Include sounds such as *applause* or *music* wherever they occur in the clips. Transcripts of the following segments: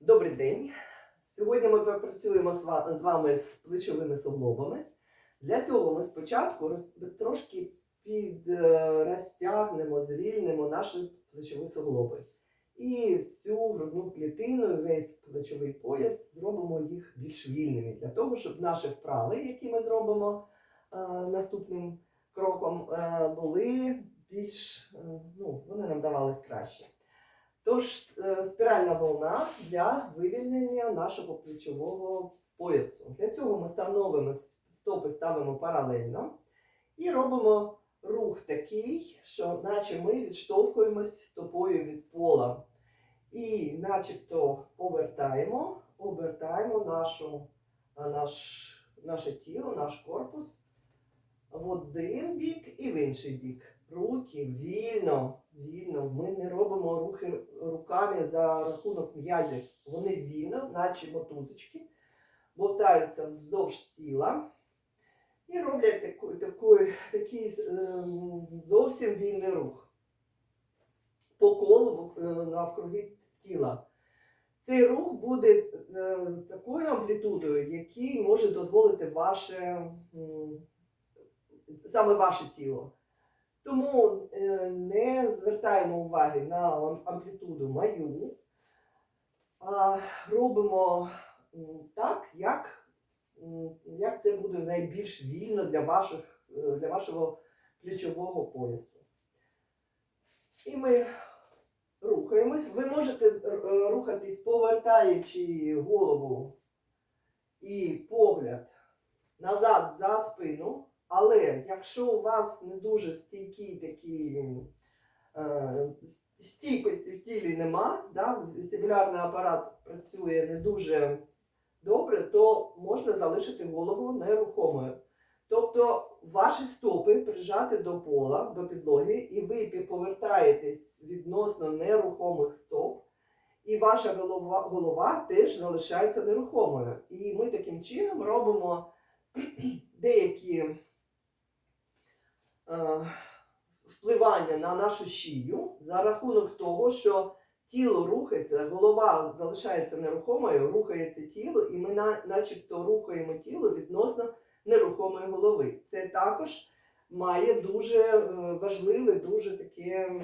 Добрий день. Сьогодні ми попрацюємо з вами з плечовими суглобами. Для цього ми спочатку трошки підрозтягнемо, звільнимо наші плечові суглоби. І всю грудну клітину, весь плечовий пояс зробимо їх більш вільними, для того, щоб наші вправи, які ми зробимо е, наступним кроком, е, були більш, е, ну, вони нам давались краще. Тож е, спіральна волна для вивільнення нашого плечового поясу. Для цього ми встановимо стопи ставимо паралельно і робимо рух такий, що наче ми відштовхуємось стопою від пола. І начебто повертаємо, обертаємо нашу, наш, наше тіло, наш корпус в один бік і в інший бік. Руки вільно, вільно. Ми не робимо рухи руками за рахунок м'язів. Вони вільно, наче мотузочки, болтаються вздовж тіла і роблять таку, таку, такий ем, зовсім вільний рух по колу е, навкруги тіла. Цей рух буде е, такою амплітудою, який може дозволити ваше, саме ваше тіло. Тому е, не звертаємо уваги на амплітуду мою, а робимо так, як, як це буде найбільш вільно для, ваших, е, для вашого плечового поясу. І ми рухаємось. Ви можете е, рухатись, повертаючи голову і погляд назад за спину. Але якщо у вас не дуже стійкі такі е, стійкості в тілі нема, да, вестибулярний апарат працює не дуже добре, то можна залишити голову нерухомою. Тобто ваші стопи прижати до пола, до підлоги, і ви повертаєтесь відносно нерухомих стоп, і ваша голова, голова теж залишається нерухомою. І ми таким чином робимо *clears throat* деякі впливання на нашу шию за рахунок того, що тіло рухається, голова залишається нерухомою, рухається тіло, і ми начебто рухаємо тіло відносно нерухомої голови. Це також має дуже е, важливе, дуже таке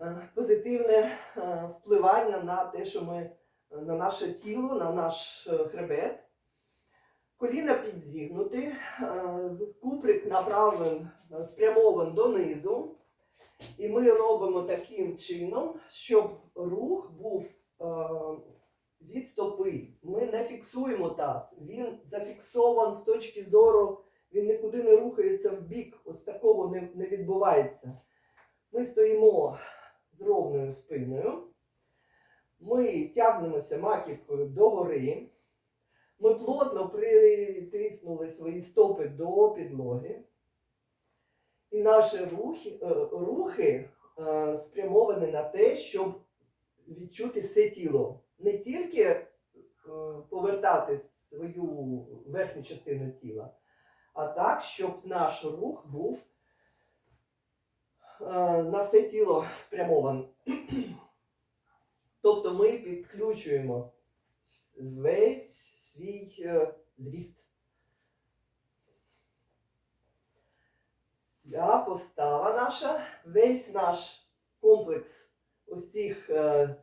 е, позитивне е, впливання на те, що ми на наше тіло, на наш е, хребет. Коліна підзігнуті, е, куприк направлен, е, спрямований донизу. І ми робимо таким чином, щоб рух був е, від стопи. Ми не фіксуємо таз. Він зафіксован з точки зору, він нікуди не рухається в бік. Ось такого не відбувається. Ми стоїмо з ровною спиною. Ми тягнемося маківкою догори. Ми плотно притиснули свої стопи до підлоги. І наші рухи, е, рухи е, спрямовані на те, щоб відчути все тіло. Не тільки е, повертати свою верхню частину тіла, а так, щоб наш рух був на все тіло спрямований. Тобто ми підключуємо весь свій е, зріст. Вся постава наша, весь наш комплекс ось цих е,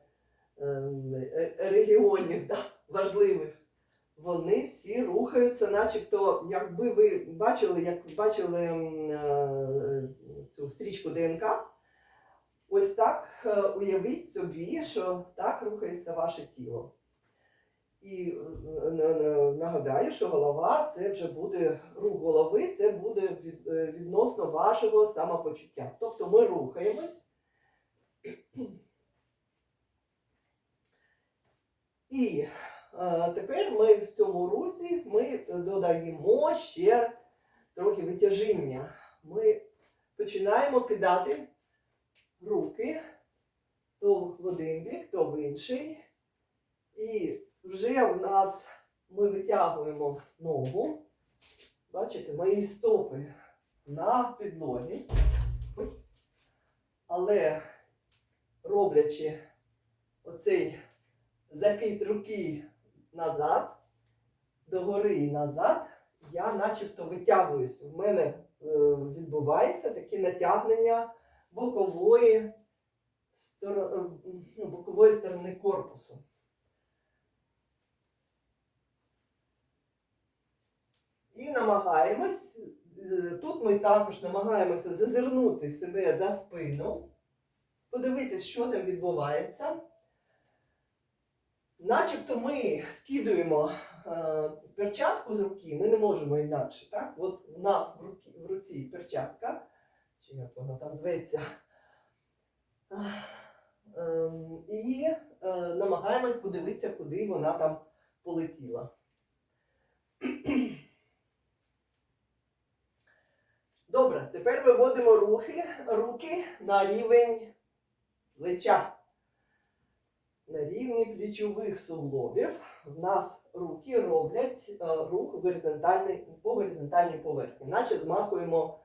е, регіонів да, важливих, вони всі рухаються, начебто, якби ви бачили, як бачили цю стрічку ДНК, ось так уявіть собі, що так рухається ваше тіло. І е, н- н- нагадаю, що голова це вже буде рух голови, це буде від- е, відносно вашого самопочуття. Тобто ми рухаємось. І е, тепер ми в цьому русі ми додаємо ще трохи витяжіння. Ми починаємо кидати руки то в один бік, то в інший. І вже в нас ми витягуємо ногу. Бачите, мої стопи на підлогі. Але роблячи оцей закид руки назад, догори і назад, я начебто витягуюсь. У мене е, відбувається таке натягнення бокової, е, ну, бокової сторони корпусу. І намагаємось, е, тут ми також намагаємося зазирнути себе за спину, подивитись, що там відбувається. Начебто ми скидуємо е, перчатку з руки, ми не можемо інакше. Так? От у нас в, руці, в руці перчатка, чи як воно там зветься. Ем, і е, намагаємось подивитися, куди вона там полетіла. Добре, тепер виводимо рухи, руки на рівень плеча. На рівні плечових суглобів в нас руки роблять е, рух горизонтальний, по горизонтальній поверхні, наче змахуємо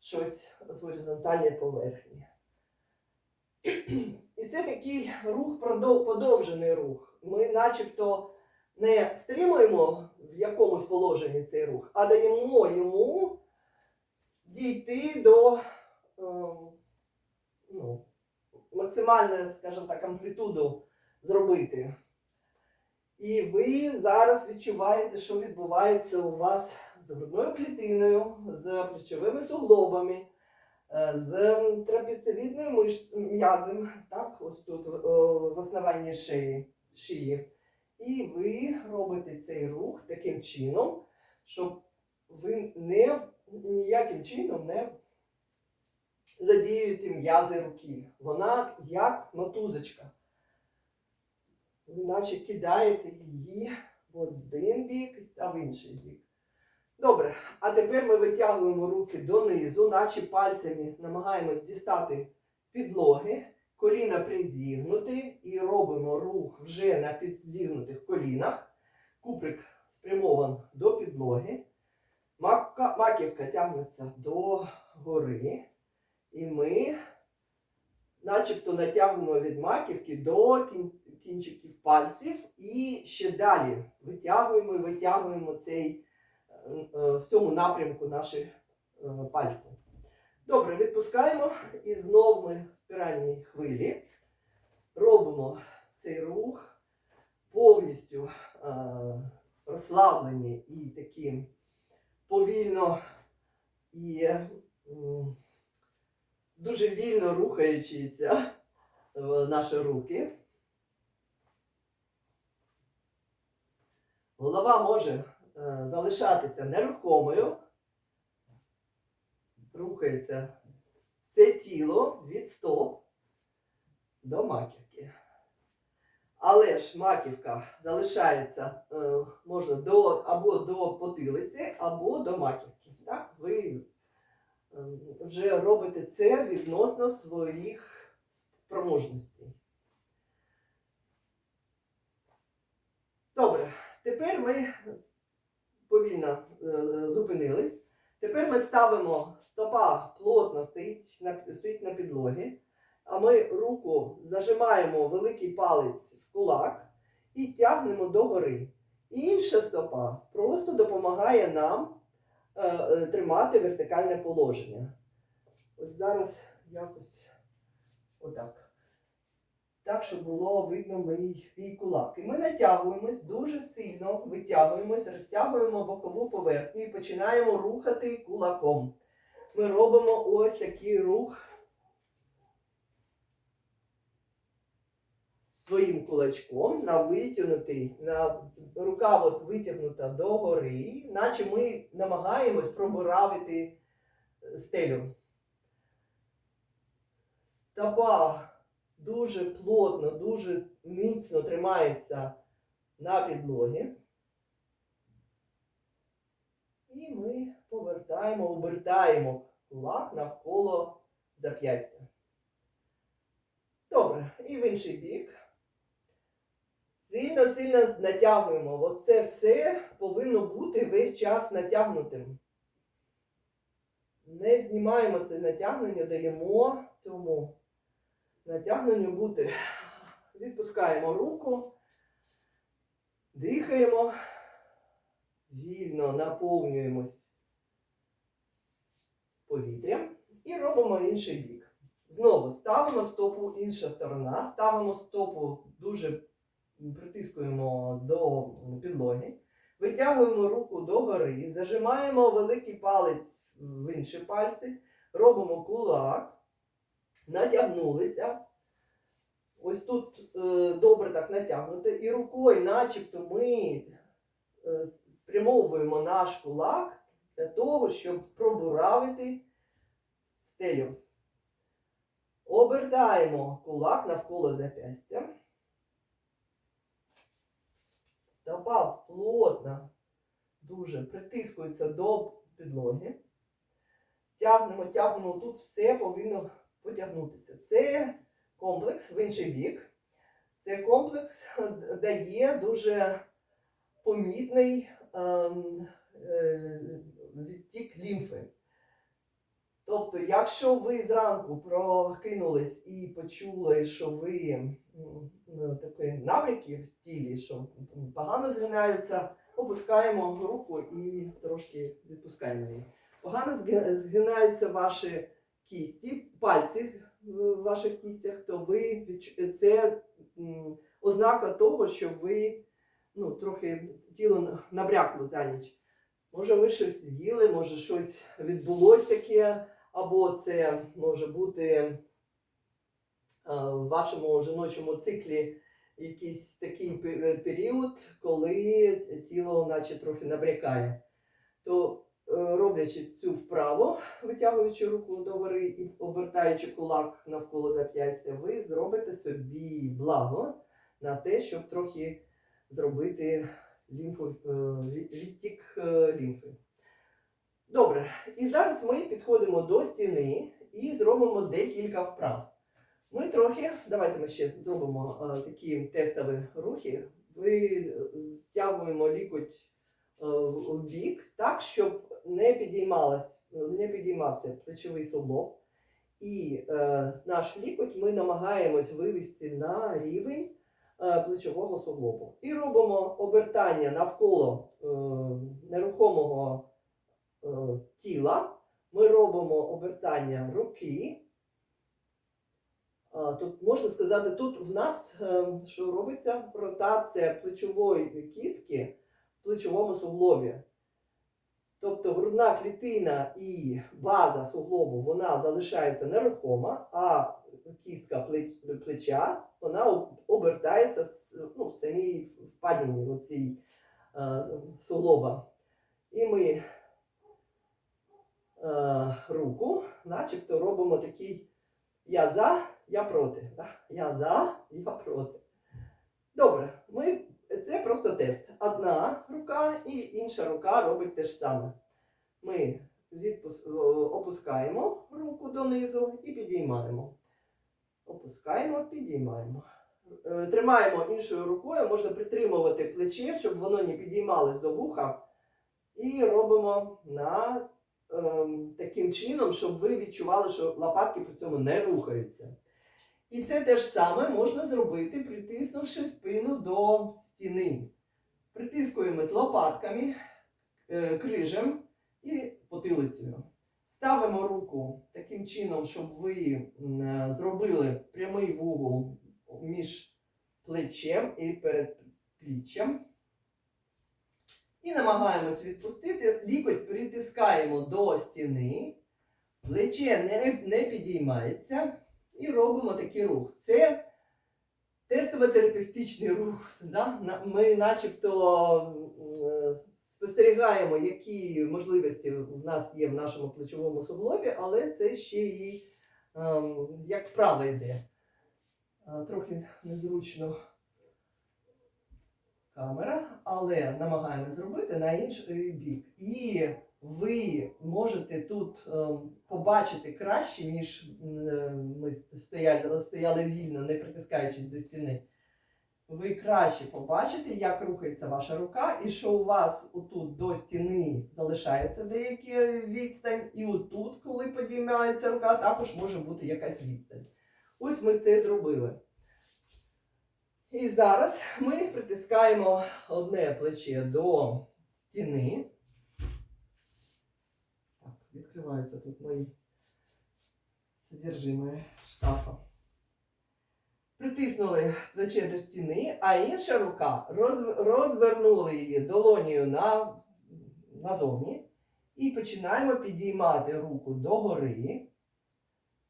щось з горизонтальної поверхні. І це такий рух, подовжений рух. Ми начебто не стримуємо в якомусь положенні цей рух, а даємо йому дійти до е, ну, максимальну, скажімо так, амплітуду зробити. І ви зараз відчуваєте, що відбувається у вас з грудною клітиною, з плечовими суглобами, е, з трапеціевидною миш- м'язом, так, ось тут е, в основанні шиї, шиї. І ви робите цей рух таким чином, щоб ви не ніяким чином не задіюєте м'язи руки. Вона як мотузочка. Ви наче кидаєте її в один бік та в інший бік. Добре, а тепер ми витягуємо руки донизу, наче пальцями намагаємось дістати підлоги, коліна призігнути і робимо рух вже на підзігнутих колінах. Куприк спрямован до підлоги. Мака- маківка тягнеться до гори. І ми начебто натягуємо від маківки до кін- кінчиків пальців і ще далі витягуємо і витягуємо цей, е, е, в цьому напрямку наші е, пальці. Добре, відпускаємо і знову ми в спіральній хвилі робимо цей рух повністю розслаблені і такі повільно і дуже вільно рухаючися наші руки. Голова може е, залишатися нерухомою, рухається все тіло від стоп до маківки. Але ж маківка залишається е, можна до, або до потилиці, або до маківки. Так? Ви е, вже робите це відносно своїх спроможностей. Добре, тепер ми повільно е, зупинились. Тепер ми ставимо стопа плотно стоїть на, стоїть на підлогі, а ми руку зажимаємо великий палець кулак і тягнемо догори. Інша стопа просто допомагає нам е, е, тримати вертикальне положення. Ось зараз якось отак. Так, щоб було видно мій, мій кулак. І ми натягуємось дуже сильно, витягуємось, розтягуємо бокову поверхню і починаємо рухати кулаком. Ми робимо ось такий рух своїм кулачком на витягнутий, на рука от витягнута догори, наче ми намагаємось пробуравити стелю. Стопа дуже плотно, дуже міцно тримається на підлогі. І ми повертаємо, обертаємо кулак навколо зап'ястя. Добре, і в інший бік. Сильно-сильно натягуємо. Оце все повинно бути весь час натягнутим. Не знімаємо це натягнення, даємо цьому натягненню бути. Відпускаємо руку, Дихаємо, вільно наповнюємось повітрям і робимо інший бік. Знову ставимо стопу інша сторона, ставимо стопу дуже притискуємо до підлоги, витягуємо руку догори, зажимаємо великий палець в інші пальці, робимо кулак, натягнулися. Ось тут е, добре так натягнуто, і рукою, начебто, ми е, спрямовуємо наш кулак для того, щоб пробуравити стелю. Обертаємо кулак навколо запястя. Стопа плотно, дуже притискується до підлоги. Тягнемо, тягнемо, тут все повинно потягнутися. Це комплекс в інший бік. Цей комплекс дає дуже помітний ем, е, відтік лімфи. Тобто, якщо ви зранку прокинулись і почули, що ви ну, такі набряки в тілі, що погано згинаються, опускаємо руку і трошки відпускаємо її. Погано згинаються ваші кісті, пальці в ваших кістях, то ви це ознака того, що ви ну, трохи тіло набрякло за ніч. Може, ви щось з'їли, може щось відбулось таке, або це може бути е, в вашому жіночому циклі якийсь такий період, коли тіло наче трохи набрякає. То е, роблячи цю вправу, витягуючи руку догори і обертаючи кулак навколо зап'ястя, ви зробите собі благо на те, щоб трохи зробити лімфу, е, відтік е, лімфи. Добре, і зараз ми підходимо до стіни і зробимо декілька вправ. Ми трохи, давайте ми ще зробимо е, такі тестові рухи. Витягуємо лікоть е, в бік так, щоб не підіймалась, не підіймався плечовий суглоб. І е, наш лікоть ми намагаємось вивести на рівень е, плечового суглобу. І робимо обертання навколо е, нерухомого тіла. Ми робимо обертання руки. Тут можна сказати, тут в нас е, що робиться ротація плечової кістки в плечовому суглобі. Тобто грудна клітина і база суглобу вона залишається нерухома, а кістка плеча вона обертається ну, в самій впадіні в цій е, суглоба. І ми е, руку, начебто робимо такий я за, я проти. Да? Я за, я проти. Добре, ми, це просто тест. Одна рука і інша рука робить те ж саме. Ми відпус, о, опускаємо руку донизу і підіймаємо. Опускаємо, підіймаємо. Е, Тримаємо іншою рукою, можна притримувати плече, щоб воно не підіймалось до вуха. І робимо на таким чином, щоб ви відчували, що лопатки при цьому не рухаються. І це те ж саме можна зробити, притиснувши спину до стіни. Притискуємось лопатками, е, крижем і потилицею. Ставимо руку таким чином, щоб ви е, зробили прямий вугол між плечем і передпліччям. І намагаємось відпустити, лікоть притискаємо до стіни, плече не, не підіймається і робимо такий рух. Це тестово-терапевтичний рух. Да? Ми начебто е, спостерігаємо, які можливості в нас є в нашому плечовому суглобі, але це ще і ем, як вправа йде. Е, Трохи незручно камера, але намагаємось зробити на інший бік. І ви можете тут ем, побачити краще, ніж ми стояли, стояли вільно, не притискаючись до стіни. Ви краще побачите, як рухається ваша рука, і що у вас отут до стіни залишається деяка відстань, і отут, коли підіймається рука, також може бути якась відстань. Ось ми це зробили. І зараз ми притискаємо. одне плече до стіни. Так, відкриваються тут мої содержимое шкафа. Притиснули плече до стіни, а інша рука розв- розвернули її долонію на, назовні. І починаємо підіймати руку догори,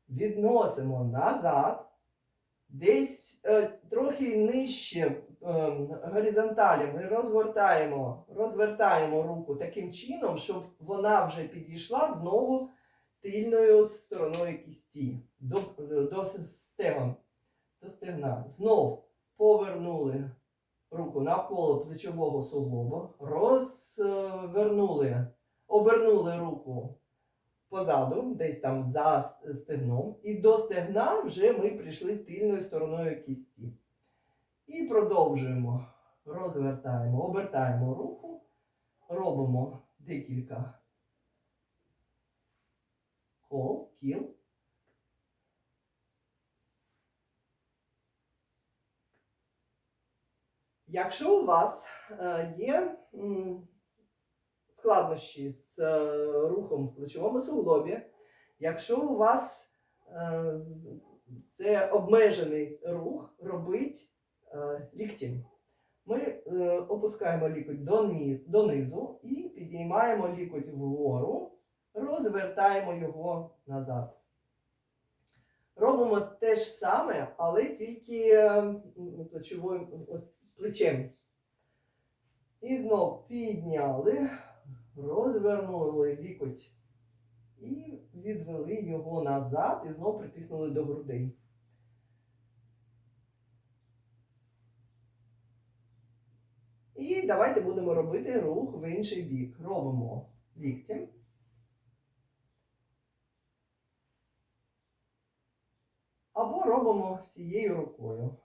відносимо назад, десь е, трохи нижче е, горизонталі ми розгортаємо, розвертаємо руку таким чином, щоб вона вже підійшла знову тильною стороною кісті до, до стегон, до стегна. Знов повернули руку навколо плечового суглобу, розвернули, обернули руку позаду, десь там за стегном, і до стегна вже ми прийшли тильною стороною кісті. І продовжуємо, розвертаємо, обертаємо руку, робимо декілька кол, кіл. Якщо у вас е, є складнощі з е, рухом в плечовому суглобі, якщо у вас е, це обмежений рух, робить е, ліктем. Ми е, опускаємо лікоть донизу і підіймаємо лікоть вгору, розвертаємо його назад. Робимо те ж саме, але тільки е, плечовим плечем. І знов підняли, розвернули лікоть і відвели його назад і знов притиснули до грудей. І давайте будемо робити рух в інший бік. Робимо ліктем. Або робимо всією рукою.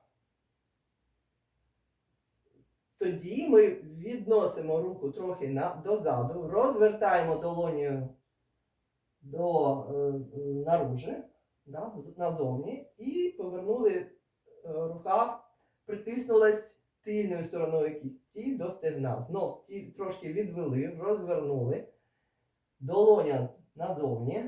Тоді ми відносимо руку трохи на, дозаду, розвертаємо долонію до е, наружі, да, назовні, і повернули е, рука, притиснулась тильною стороною кісті до стегна. Знов ті, трошки відвели, розвернули, долоня назовні.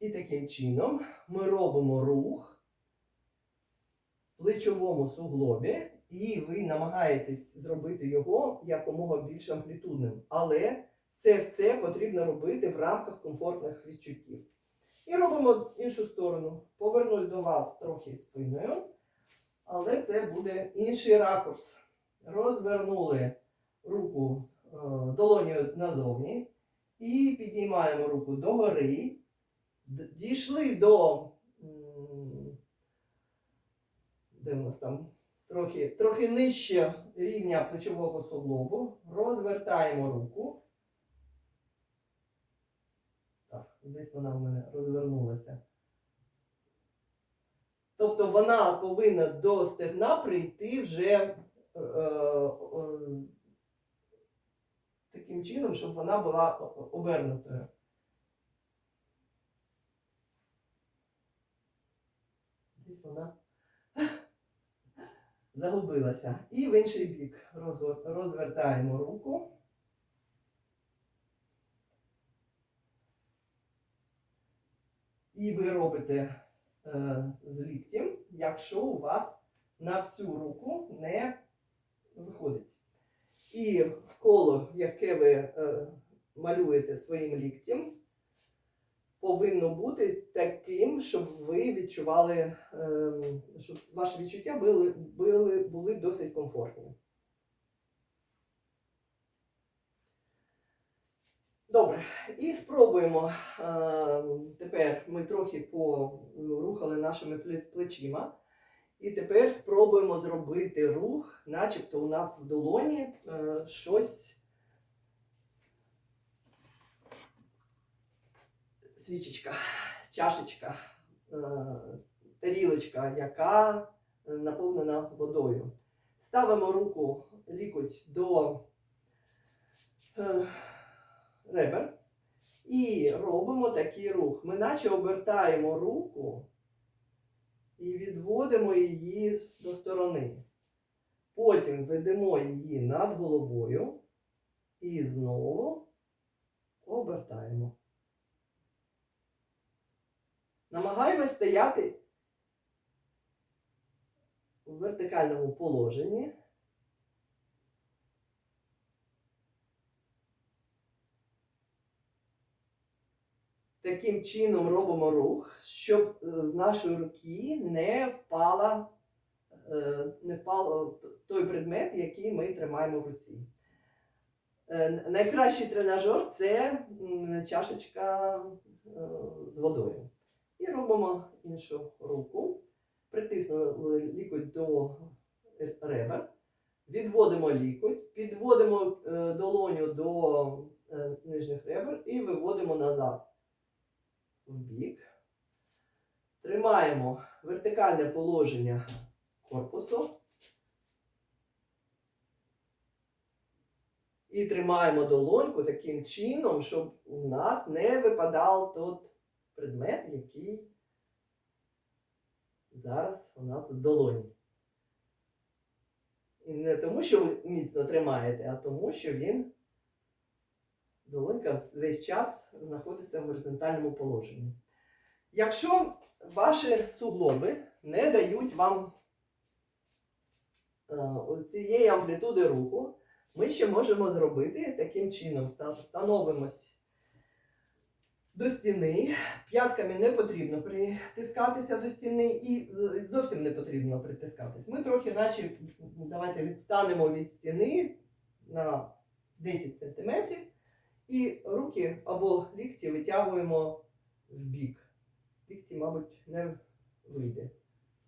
І таким чином ми робимо рух в плечовому суглобі, і ви намагаєтесь зробити його якомога більш амплітудним. Але це все потрібно робити в рамках комфортних відчуттів. І робимо іншу сторону. Повернусь до вас трохи спиною, але це буде інший ракурс. Розвернули руку е, долонію назовні і підіймаємо руку догори. Дійшли до де в нас там трохи, трохи нижче рівня плечового суглобу. Розвертаємо руку. Так, десь вона в мене розвернулася. Тобто вона повинна до стегна прийти вже е, е, таким чином, щоб вона була обернутою. Десь вона *laughs* загубилася. І в інший бік розвертаємо руку. І ви робите з ліктем, якщо у вас на всю руку не виходить. І коло, яке ви е, малюєте своїм ліктем, повинно бути таким, щоб ви відчували, ем, щоб ваші відчуття були, були, були досить комфортні. Добре, і спробуємо. ем, Тепер ми трохи порухали нашими плечима. І тепер спробуємо зробити рух, начебто у нас в долоні е, щось свічечка, чашечка, е, тарілочка, яка е, наповнена водою. Ставимо руку лікоть до е, ребер і робимо такий рух. Ми наче обертаємо руку і відводимо її до сторони. Потім ведемо її над головою і знову обертаємо. Намагаємось стояти у вертикальному положенні. Таким чином робимо рух, щоб е, з нашої руки не впала, е, не впав той предмет, який ми тримаємо в руці. Е, Найкращий тренажер це чашечка з водою. І робимо іншу руку. Притиснули лікоть до ребер, відводимо лікоть, підводимо долоню до нижніх ребер і виводимо назад в бік. Тримаємо вертикальне положення корпусу. І тримаємо долоньку таким чином, щоб у нас не випадав тот предмет, який зараз у нас в долоні. І не тому, що ви міцно тримаєте, а тому, що він, долонька весь час знаходиться в горизонтальному положенні. Якщо ваші суглоби не дають вам е, цієї амплітуди руху, ми ще можемо зробити таким чином. Становимось до стіни. П'ятками не потрібно притискатися до стіни і е, зовсім не потрібно притискатись. Ми трохи, наче, давайте відстанемо від стіни на 10 см і руки або лікті витягуємо в бік. Лікті, мабуть, не вийде.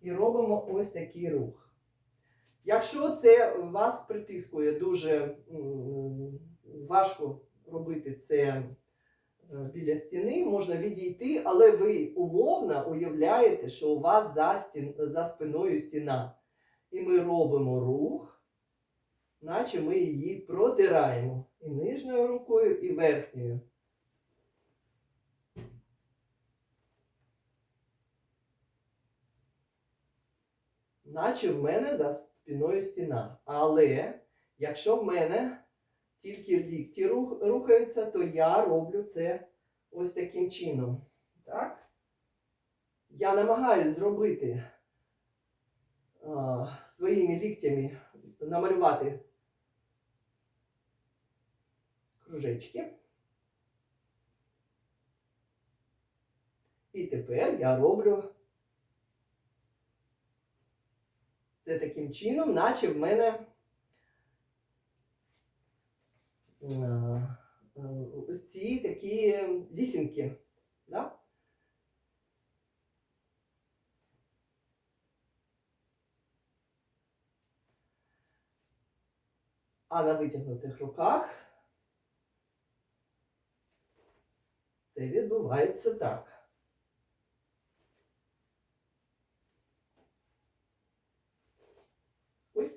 І робимо ось такий рух. Якщо це вас притискує дуже важко робити це е, біля стіни, можна відійти, але ви умовно уявляєте, що у вас за, стін, за спиною стіна. І ми робимо рух, наче ми її протираємо і нижньою рукою, і верхньою. Наче в мене за спиною стіна. Але якщо в мене тільки лікті рух, рухаються, то я роблю це ось таким чином. Так? Я намагаюся зробити а, своїми ліктями, намалювати кружечки. І тепер я роблю це таким чином, наче в мене е, е, ось ці такі вісімки. Да? А на витягнутих руках це відбувається так. Ой.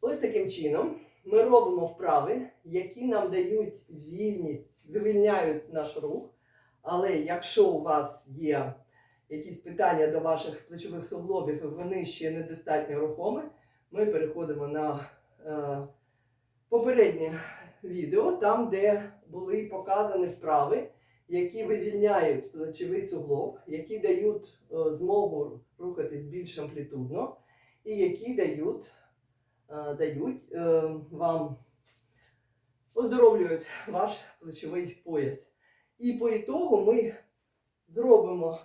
Ось таким чином ми робимо вправи, які нам дають вільність, вивільняють наш рух. Але якщо у вас є якісь питання до ваших плечових суглобів, і вони ще недостатньо рухомі, ми переходимо на е, попереднє відео, там, де були показані вправи, які вивільняють плечовий суглоб, які дають е, змогу рухатись більш амплітудно, і які дають, е, дають е, вам оздоровлюють ваш плечовий пояс. І по ітогу ми зробимо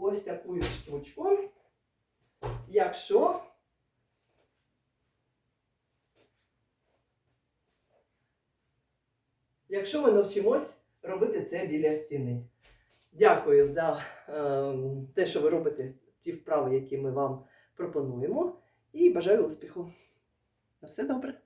ось таку штучку, якщо якщо ми навчимось робити це біля стіни. Дякую за е, те, що ви робите ті вправи, які ми вам пропонуємо, і бажаю успіху. На все добре!